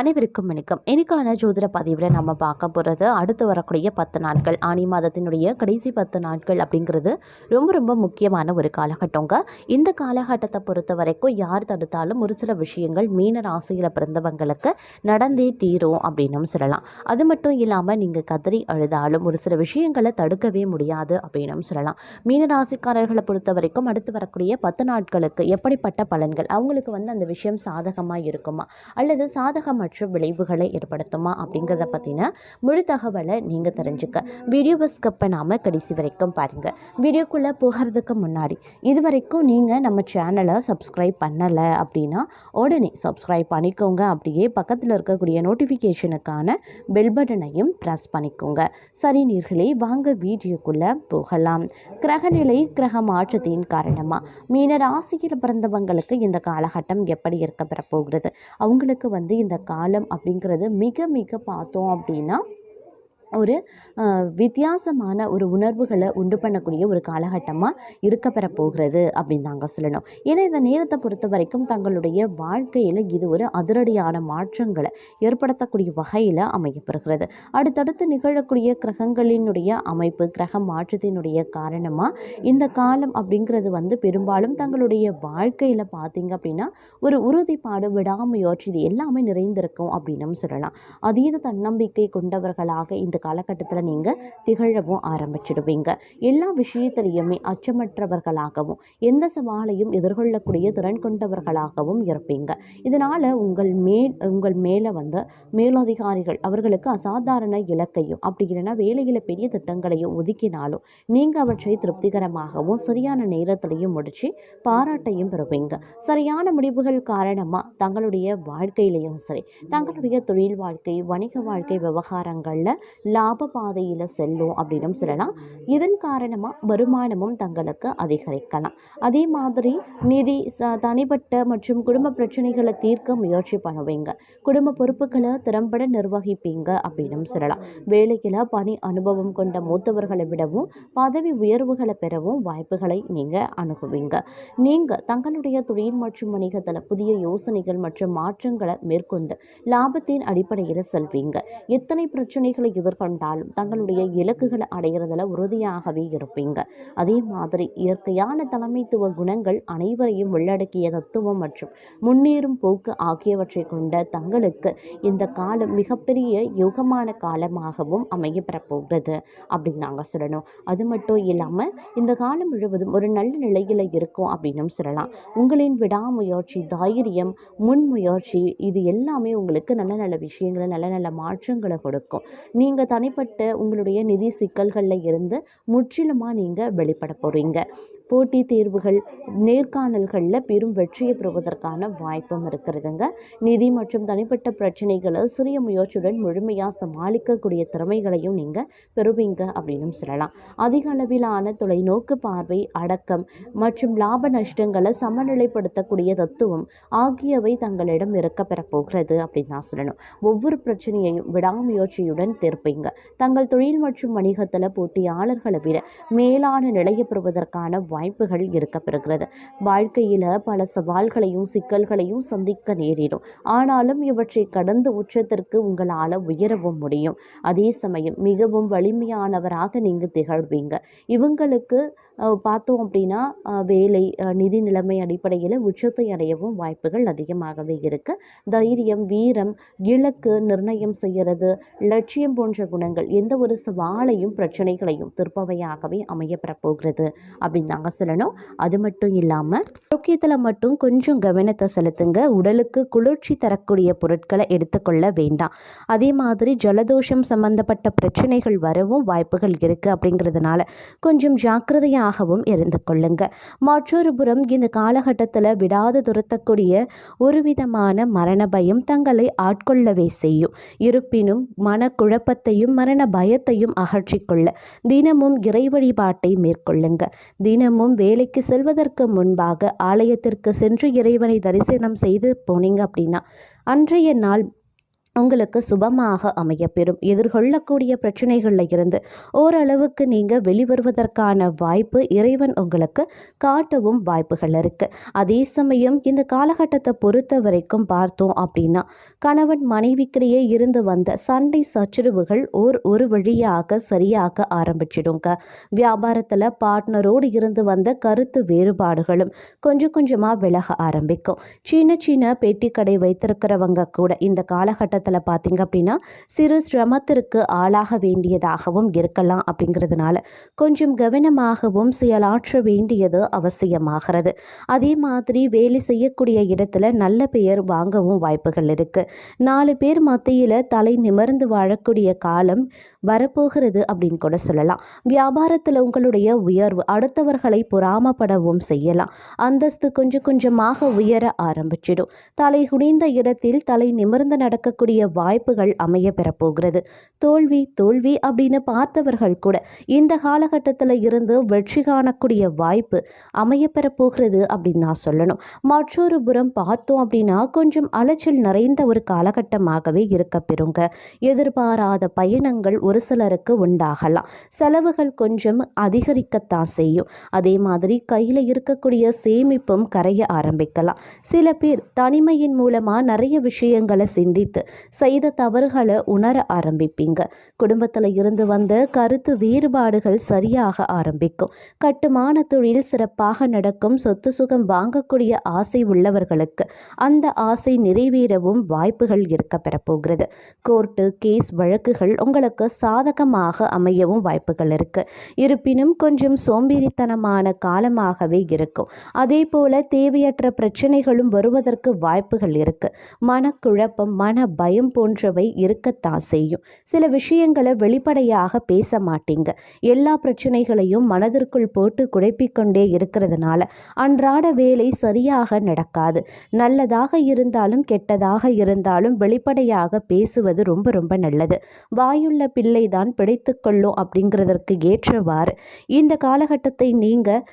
அனைவருக்கும் வணக்கம். இன்னைக்கான ஜோதிட பதிவில் நம்ம பார்க்க போகிறது அடுத்து வரக்கூடிய பத்து நாட்கள் ஆனி மாதத்தினுடைய கடைசி பத்து நாட்கள் அப்படிங்கிறது ரொம்ப ரொம்ப முக்கியமான ஒரு காலகட்டங்க. இந்த காலகட்டத்தை பொறுத்த வரைக்கும் யார் தடுத்தாலும் ஒரு சில விஷயங்கள் மீன ராசியில் பிறந்தவங்களுக்கு நடந்தே தீரும் அப்படின்னும் சொல்லலாம். அது மட்டும் இல்லாமல் நீங்கள் கதறி அழுதாலும் ஒரு சில விஷயங்களை தடுக்கவே முடியாது அப்படின்னும் சொல்லலாம். மீன ராசிக்காரர்களை பொறுத்த வரைக்கும் அடுத்து வரக்கூடிய பத்து நாட்களுக்கு எப்படிப்பட்ட பலன்கள்? அவங்களுக்கு வந்து அந்த விஷயம் சாதகமாக இருக்குமா? அல்லது மற்றும் விளைவுகளை ஏற்படுத்துமா அப்படிங்கிறத பற்றின முழு தகவலை நீங்கள் தெரிஞ்சுக்க. வீடியோவை ஸ்கிப் பண்ணாமல் கடைசி வரைக்கும் பாருங்கள் வீடியோக்குள்ளே போகிறதுக்கு முன்னாடி இது வரைக்கும் நீங்கள் நம்ம சேனலை சப்ஸ்கிரைப் பண்ணலை அப்படின்னா உடனே சப்ஸ்கிரைப் பண்ணிக்கோங்க. அப்படியே பக்கத்தில் இருக்கக்கூடிய நோட்டிஃபிகேஷனுக்கான பெல் பட்டனையும் ப்ரெஸ் பண்ணிக்கோங்க. சரி நீர்களே வாங்க வீடியோக்குள்ளே போகலாம். கிரகநிலை கிரக மாற்றத்தின் காரணமாக மீன ராசியில் பிறந்தவங்களுக்கு இந்த காலகட்டம் எப்படி இருக்கப்பெற போகிறது அவங்களுக்கு வந்து இந்த காலம் அப்படிங்கிறது மிக மிக பார்த்தோம் அப்படின்னா ஒரு வித்தியாசமான ஒரு உணர்வுகளை உண்டு பண்ணக்கூடிய ஒரு காலகட்டமாக இருக்க பெற போகிறது அப்படின்னு தாங்க சொல்லணும். ஏன்னா இந்த நேரத்தை பொறுத்த வரைக்கும் தங்களுடைய வாழ்க்கையில் இது ஒரு அதிரடியான மாற்றங்களை ஏற்படுத்தக்கூடிய வகையில் அமையப்படுகிறது அடுத்தடுத்து நிகழக்கூடிய கிரகங்களினுடைய அமைப்பு கிரக மாற்றத்தினுடைய காரணமாக இந்த காலம் அப்படிங்கிறது வந்து பெரும்பாலும் தங்களுடைய வாழ்க்கையில் பார்த்தீங்க அப்படின்னா ஒரு உறுதிப்பாடு விடாமுயற்சி இது எல்லாமே நிறைந்திருக்கும் அப்படின்னும் சொல்லலாம். அதீத தன்னம்பிக்கை கொண்டவர்களாக இந்த காலகட்டத்தில் நீங்கள் திகழவும் ஆரம்பிச்சிடுவீங்க. எல்லா விஷயத்திலையுமே அச்சமற்றவர்களாகவும் எந்த சவாலையும் எதிர்கொள்ளக்கூடிய திறன் கொண்டவர்களாகவும் இருப்பீங்க. இதனால் உங்கள் மேல் உங்கள் மேலே வந்து மேலதிகாரிகள் அவர்களுக்கு அசாதாரண இலக்கையும் அப்படி இல்லைன்னா வேலையில் பெரிய திட்டங்களையும் ஒதுக்கினாலும் நீங்கள் அவற்றை திருப்திகரமாகவும் சரியான நேரத்திலையும் முடித்து பாராட்டையும் பெறுவீங்க. சரியான முடிவுகள் காரணமாக தங்களுடைய வாழ்க்கையிலையும் சரி தங்களுடைய தொழில் வாழ்க்கை வணிக வாழ்க்கை விவகாரங்களில் லாப பாதையில் செல்லும் அப்படின்னு சொல்லலாம். இதன் காரணமாக வருமானமும் தங்களுக்கு அதிகரிக்கலாம். அதே மாதிரி நிதி ச- தனிப்பட்ட மற்றும் குடும்ப பிரச்சனைகளை தீர்க்க முயற்சி பண்ணுவீங்க. குடும்ப பொறுப்புகளை திறம்பட நிர்வகிப்பீங்க அப்படின்னு சொல்லலாம். வேலையில் பணி அனுபவம் கொண்ட மூத்தவர்களை விடவும் பதவி உயர்வுகளை பெறவும் வாய்ப்புகளை நீங்கள் அணுகுவீங்க. நீங்கள் தங்களுடைய தொழில் மற்றும் வணிகத்தில் புதிய யோசனைகள் மற்றும் மாற்றங்களை மேற்கொண்டு லாபத்தின் அடிப்படையில் செல்வீங்க. எத்தனை பிரச்சனைகளை கண்டாலும் தங்களுடைய இலக்குகளை அடைகிறதுல உறுதியாகவே இருப்பீங்க. அதே மாதிரி இயற்கையான தலைமைத்துவ குணங்கள் அனைவரையும் உள்ளடக்கிய தத்துவம் மற்றும் முன்னேறும் போக்கு ஆகியவற்றை கொண்ட தங்களுக்கு இந்த காலம் மிகப்பெரிய யுகமான காலமாகவும் அமைய பெறப்போகிறது அப்படின்னு நாங்கள் சொல்லணும். அது மட்டும் இல்லாமல் இந்த காலம் முழுவதும் ஒரு நல்ல நிலையில் இருக்கும் அப்படின்னும் சொல்லலாம். உங்களின் விடாமுயற்சி தைரியம் முன்முயற்சி இது எல்லாமே உங்களுக்கு நல்ல நல்ல விஷயங்களை நல்ல நல்ல மாற்றங்களை கொடுக்கும். நீங்கள் தனிப்பட்ட உங்களுடைய நிதி சிக்கல்களில் இருந்து முற்றிலுமாக நீங்கள் வெளிப்பட போகிறீங்க போட்டி தேர்வுகள் நேர்காணல்களில் பெரும் வெற்றியை பெறுவதற்கான வாய்ப்பும் இருக்கிறதுங்க. நிதி மற்றும் தனிப்பட்ட பிரச்சனைகளை சிறிய முயற்சியுடன் முழுமையாக சமாளிக்கக்கூடிய திறமைகளையும் நீங்கள் பெறுவீங்க அப்படின்னு சொல்லலாம். அதிக அளவிலான தொலைநோக்கு பார்வை அடக்கம் மற்றும் லாப நஷ்டங்களை சமநிலைப்படுத்தக்கூடிய தத்துவம் ஆகியவை தங்களிடம் இருக்க பெறப்போகிறது அப்படின்னு தான் சொல்லணும். ஒவ்வொரு பிரச்சனையையும் விடாமுயற்சியுடன் தீர்ப்பீங்க தங்கள் தொழில் மற்றும் வணிகத்தில் போட்டியாளர்களை விட மேலான நிலையை பெறுவதற்கான வாய்ப்புகள் இருக்க பெறுகிறது வாழ்க்கையில் பல சவால்களையும் சிக்கல்களையும் சந்திக்க நேரிடும். ஆனாலும் இவற்றை கடந்து உச்சத்திற்கு உங்களால் உயரவும் முடியும். அதே சமயம் மிகவும் வலிமையானவராக நீங்கள் திகழ்வீங்க. இவங்களுக்கு பார்த்தோம் அப்படின்னா வேலை நிதி நிலைமை அடிப்படையில் உச்சத்தை அடையவும் வாய்ப்புகள் அதிகமாகவே இருக்கு. தைரியம் வீரம் இலக்கு நிர்ணயம் செய்கிறது லட்சியம் போன்ற குணங்கள் எந்த ஒரு சவாலையும் பிரச்சனைகளையும் திருப்பவையாகவே அமையப்பெறப் போகிறது அப்படின்னு நாங்கள் சொல்லணும். அது மட்டும் இல்லாமல் ஆரோக்கியத்தில் மட்டும் கொஞ்சம் கவனத்தை செலுத்துங்க. உடலுக்கு குளிர்ச்சி தரக்கூடிய பொருட்களை எடுத்துக்கொள்ள வேண்டாம். அதே மாதிரி ஜலதோஷம் சம்பந்தப்பட்ட பிரச்சனைகள் வரவும் வாய்ப்புகள் இருக்குது அப்படிங்கிறதுனால கொஞ்சம் ஜாக்கிரதையாகவும் இருந்து கொள்ளுங்க. மற்றொரு புறம் இந்த காலகட்டத்தில் விடாது துரத்தக்கூடிய ஒரு விதமான மரண பயம் தங்களை ஆட்கொள்ளவே செய்யும். இருப்பினும் மனக்குழப்பத்தையும் மரண பயத்தையும் அகற்றிக்கொள்ள தினமும் இறை வழிபாட்டை மேற்கொள்ளுங்க. தினமும் வேலைக்கு செல்வதற்கு முன்பாக ஆலயத்திற்கு சென்று இறைவனை தரிசனம் செய்து போனீங்க அப்படின்னா அன்றைய நாள் உங்களுக்கு சுபமாக அமையப்பெறும். எதிர்கொள்ளக்கூடிய பிரச்சனைகளில் இருந்து ஓரளவுக்கு நீங்கள் வெளிவருவதற்கான வாய்ப்பு இறைவன் உங்களுக்கு காட்டவும் வாய்ப்புகள் இருக்குது அதே சமயம் இந்த காலகட்டத்தை பொறுத்த வரைக்கும் பார்த்தோம் அப்படின்னா கணவன் மனைவிக்கிடையே இருந்து வந்த சண்டை சச்சரவுகள் ஓர் ஒரு வழியாக சரியாக ஆரம்பிச்சிடுங்க. வியாபாரத்தில் பார்ட்னரோடு இருந்து வந்த கருத்து வேறுபாடுகளும் கொஞ்சம் கொஞ்சமாக விலக ஆரம்பிக்கும். சின்ன சின்ன பெட்டி கடை வைத்திருக்கிறவங்க கூட இந்த காலகட்டத்தில் பார்த்தீங்க அப்படின்னா சிறு சிரமத்திற்கு ஆளாக வேண்டியதாகவும் இருக்கலாம் அப்படிங்கிறதுனால கொஞ்சம் கவனமாகவும் செயலாற்ற வேண்டியது அவசியமாகிறது. அதே மாதிரி வேலை செய்யக்கூடிய இடத்துல நல்ல பெயர் வாங்கவும் வாய்ப்புகள் இருக்குது நாலு பேர் மத்தியில் தலை நிமிர்ந்து வாழக்கூடிய காலம் வரப்போகிறது அப்படின்னு கூட சொல்லலாம். வியாபாரத்தில் உங்களுடைய உயர்வு அடுத்தவர்களை பொறாமப்படவும் செய்யலாம். அந்தஸ்து கொஞ்சம் கொஞ்சமாக உயர ஆரம்பிச்சிடும். தலை குனிந்த இடத்தில் தலை நிமிர்ந்து நடக்கக்கூடிய வாய்ப்புகள் அமைய பெறப்போகிறது. தோல்வி தோல்வி அப்படின்னு பார்த்தவர்கள் கூட இந்த காலகட்டத்தில் இருந்து வெற்றி காணக்கூடிய வாய்ப்பு அமைய பெறப்போகிறது அப்படின்னு நான் சொல்லணும். மற்றொரு புறம் பார்த்தோம் அப்படின்னா கொஞ்சம் அலைச்சல் நிறைந்த ஒரு காலகட்டமாகவே இருக்க பெறுங்க. எதிர்பாராத பயணங்கள் ஒரு சிலருக்கு உண்டாகலாம். செலவுகள் கொஞ்சம் அதிகரிக்கத்தான் செய்யும். அதே மாதிரி கையில் இருக்கக்கூடிய சேமிப்பும் கரைய ஆரம்பிக்கலாம். சில பேர் தனிமையின் மூலமாக நிறைய விஷயங்களை சிந்தித்து செய்த தவறுகளை உணர ஆரம்பிப்பீங்க. குடும்பத்தில் இருந்து வந்த கருத்து வேறுபாடுகள் சரியாக ஆரம்பிக்கும். கட்டுமான தொழில் சிறப்பாக நடக்கும். சொத்து சுகம் வாங்கக்கூடிய ஆசை உள்ளவர்களுக்கு அந்த ஆசை நிறைவேறவும் வாய்ப்புகள் இருக்க பெறப்போகிறது. கோர்ட்டு கேஸ் வழக்குகள் உங்களுக்கு சாதகமாக அமையவும் வாய்ப்புகள் இருக்கு. இருப்பினும் கொஞ்சம் சோம்பேறித்தனமான காலமாகவே இருக்கும். அதே போல தேவையற்ற பிரச்சனைகளும் வருவதற்கு வாய்ப்புகள் இருக்கு. மனக்குழப்பம் மன பயம் போன்றவை இருக்கத்தான் செய்யும். சில விஷயங்களை வெளிப்படையாக பேச மாட்டீங்க. எல்லா பிரச்சனைகளையும் மனதிற்குள் போட்டு குழப்பிக்கொண்டே இருக்கிறதுனால அன்றாட வேலை சரியாக நடக்காது. நல்லதாக இருந்தாலும் கெட்டதாக இருந்தாலும் வெளிப்படையாக பேசுவது ரொம்ப ரொம்ப நல்லது. வாயுள்ள பிள்ளை தான் பிடித்துக்கொள்ளும் அப்படிங்கிறதற்கு ஏற்றவாறு. இந்த காலகட்டத்தை நீங்கள்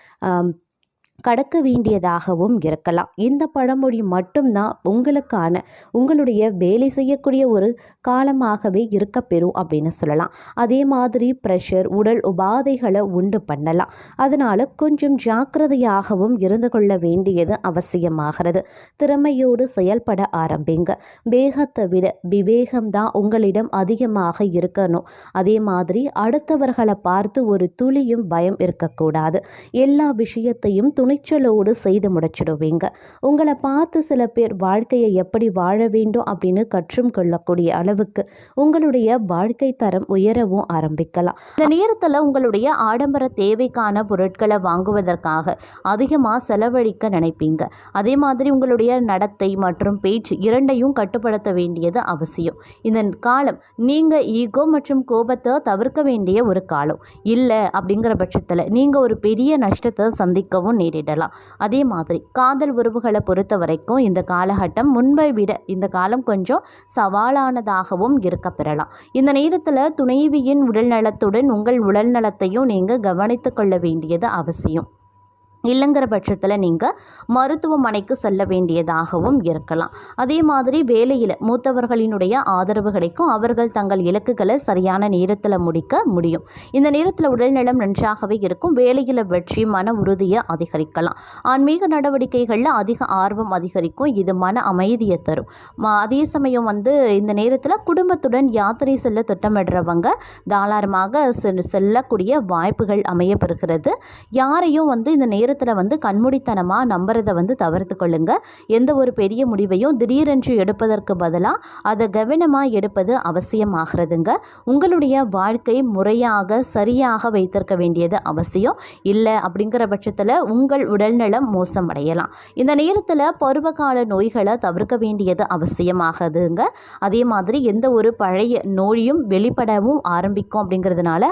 கடக்க வேண்டியதாகவும் இருக்கலாம். இந்த பழமொழி மட்டும்தான் உங்களுக்கான உங்களுடைய வேலை செய்யக்கூடிய ஒரு காலமாகவே இருக்க பெறும் அப்படின்னு சொல்லலாம். அதே மாதிரி ப்ரெஷர் உடல் உபாதைகளை உண்டு பண்ணலாம். அதனால் கொஞ்சம் ஜாக்கிரதையாகவும் இருந்து கொள்ள வேண்டியது அவசியமாகிறது. திறமையோடு செயல்பட ஆரம்பிங்க. வேகத்தை விட விவேகம்தான் உங்களிடம் அதிகமாக இருக்கணும். அதே மாதிரி அடுத்தவர்களை பார்த்து ஒரு துளியும் பயம் இருக்கக்கூடாது. எல்லா விஷயத்தையும் துணிச்சலோடு செய்து முடிச்சிடுவீங்க. உங்களை பார்த்து சில பேர் வாழ்க்கையை எப்படி வாழ வேண்டும் அப்படின்னு கற்றும் கொள்ளக்கூடிய அளவுக்கு உங்களுடைய வாழ்க்கை தரம் உயரவும் ஆரம்பிக்கலாம். இந்த நேரத்தில் உங்களுடைய ஆடம்பர தேவைக்கான பொருட்களை வாங்குவதற்காக அதிகமாக செலவழிக்க நினைப்பீங்க. அதே மாதிரி உங்களுடைய நடத்தை மற்றும் பேச்சு இரண்டையும் கட்டுப்படுத்த வேண்டியது அவசியம். இந்த காலம் நீங்கள் ஈகோ மற்றும் கோபத்தை தவிர்க்க வேண்டிய ஒரு காலம். இல்லை அப்படிங்கிற பட்சத்தில் நீங்கள் ஒரு பெரிய நஷ்டத்தை சந்திக்கவும் நேரிடலாம் அதே மாதிரி காதல் உறவுகளை பொறுத்த வரைக்கும் இந்த காலகட்டம் முன்பை விட இந்த காலம் கொஞ்சம் சவாலானதாகவும் இருக்க பெறலாம். இந்த நேரத்தில் துணைவியின் உடல் நலத்துடன் உங்கள் உடல் நலத்தையும் நீங்கள் கவனித்து கொள்ள வேண்டியது அவசியம். இல்லைங்கிற பட்சத்தில் நீங்கள் மருத்துவமனைக்கு செல்ல வேண்டியதாகவும் இருக்கலாம். அதே மாதிரி வேலையில் மூத்தவர்களினுடைய ஆதரவு கிடைக்கும் அவர்கள் தங்கள் இலக்குகளை சரியான நேரத்தில் முடிக்க முடியும். இந்த நேரத்தில் உடல்நலம் நன்றாகவே இருக்கும். வேலையில் வெற்றி மன உறுதியை அதிகரிக்கலாம். ஆன்மீக நடவடிக்கைகளில் அதிக ஆர்வம் அதிகரிக்கும். இது மன அமைதியை தரும். ம- அதே சமயம் வந்து இந்த நேரத்தில் குடும்பத்துடன் யாத்திரை செல்ல திட்டமிடுறவங்க தாராளமாக செ- செல்லக்கூடிய வாய்ப்புகள் அமையப்பெறுகிறது யாரையும் வந்து இந்த நேரத்தில் வந்து கண்மூடித்தனமாக நம்புறதை வந்து தவிர்த்து கொள்ளுங்க எந்த ஒரு பெரிய முடிவையும் திடீரென்று எடுப்பதற்கு பதிலாக அதை கவனமாக எடுப்பது அவசியமாகிறதுங்க. உங்களுடைய வாழ்க்கை முறையாக சரியாக வைத்திருக்க வேண்டியது அவசியம். இல்லை அப்படிங்கிற பட்சத்தில் உங்கள் உடல்நலம் மோசமடையலாம். இந்த நேரத்தில் பருவகால நோய்களை தவிர்க்க வேண்டியது அவசியமாகுதுங்க. அதே மாதிரி எந்த ஒரு பழைய நோயும் வெளிப்படவும் ஆரம்பிக்கும் அப்படிங்கிறதுனால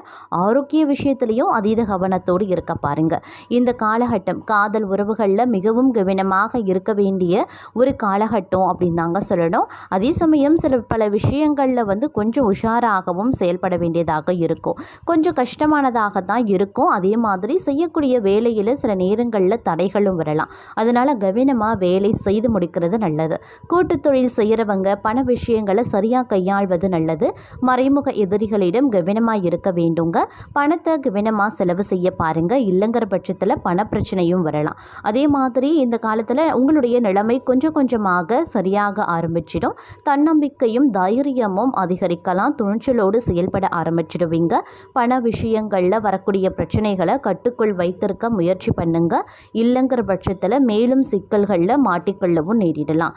ஆரோக்கிய விஷயத்துலையும் அதீத கவனத்தோடு இருக்க பாருங்க. இந்த கால காலகட்டம் காதல் உறவுகளில் மிகவும் கவனமாக இருக்க வேண்டிய ஒரு காலகட்டம் அப்படின்னு தாங்க சொல்லணும். அதே சமயம் சில பல விஷயங்களில் வந்து கொஞ்சம் உஷாராகவும் செயல்பட வேண்டியதாக இருக்கும். கொஞ்சம் கஷ்டமானதாக தான் இருக்கும். அதே மாதிரி செய்யக்கூடிய வேலையில் சில நேரங்களில் தடைகளும் வரலாம். அதனால் கவனமாக வேலை செய்து முடிக்கிறது நல்லது. கூட்டுத் தொழில் செய்கிறவங்க பண விஷயங்களை சரியாக கையாள்வது நல்லது. மறைமுக எதிரிகளிடம் கவனமாக இருக்க வேண்டுங்க. பணத்தை கவனமாக செலவு செய்ய பாருங்கள் இல்லைங்கிற பட்சத்தில் பண பிரச்சனையும் வரலாம். அதே மாதிரி இந்த காலத்தில் உங்களுடைய நிலைமை கொஞ்சம் கொஞ்சமாக சரியாக ஆரம்பிச்சிடும். தன்னம்பிக்கையும் தைரியமும் அதிகரிக்கலாம். துணிச்சலோடு செயல்பட ஆரம்பிச்சிடுவீங்க. பண விஷயங்களில் வரக்கூடிய பிரச்சனைகளை கட்டுக்குள் வைத்திருக்க முயற்சி பண்ணுங்க. இல்லைங்கிற பட்சத்தில் மேலும் சிக்கல்களில் மாட்டிக்கொள்ளவும் நேரிடலாம்.